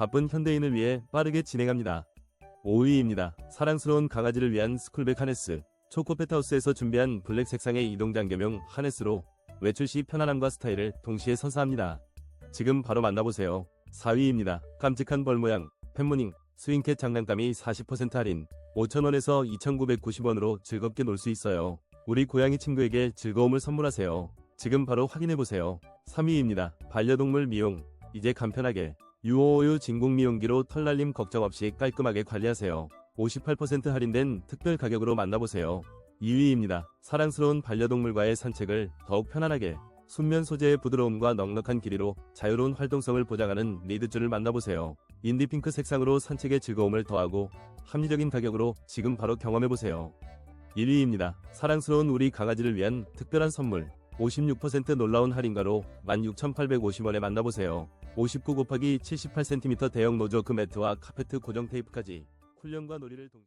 바쁜 현대인을 위해 빠르게 진행합니다. 5위입니다. 사랑스러운 강아지를 위한 스쿨백 하네스. 초코페트하우스에서 준비한 블랙 색상의 이동 장겸용 하네스로 외출 시 편안함과 스타일을 동시에 선사합니다. 지금 바로 만나보세요. 4위입니다. 깜찍한 벌 모양, 팬무닝, 스윙캣 장난감이 40% 할인, 5,000원에서 2,990원으로 즐겁게 놀 수 있어요. 우리 고양이 친구에게 즐거움을 선물하세요. 지금 바로 확인해보세요. 3위입니다. 반려동물 미용, 이제 간편하게. 유오오유 진공 미용기로 털날림 걱정 없이 깔끔하게 관리하세요. 58% 할인된 특별 가격으로 만나보세요. 2위입니다. 사랑스러운 반려동물과의 산책을 더욱 편안하게 순면 소재의 부드러움과 넉넉한 길이로 자유로운 활동성을 보장하는 리드줄을 만나보세요. 인디핑크 색상으로 산책의 즐거움을 더하고 합리적인 가격으로 지금 바로 경험해보세요. 1위입니다. 사랑스러운 우리 강아지를 위한 특별한 선물 56% 놀라운 할인가로 16,850원에 만나보세요. 59 곱하기 78cm 대형 노조 그 매트와 카페트 고정 테이프까지 쿨령과 놀이를 동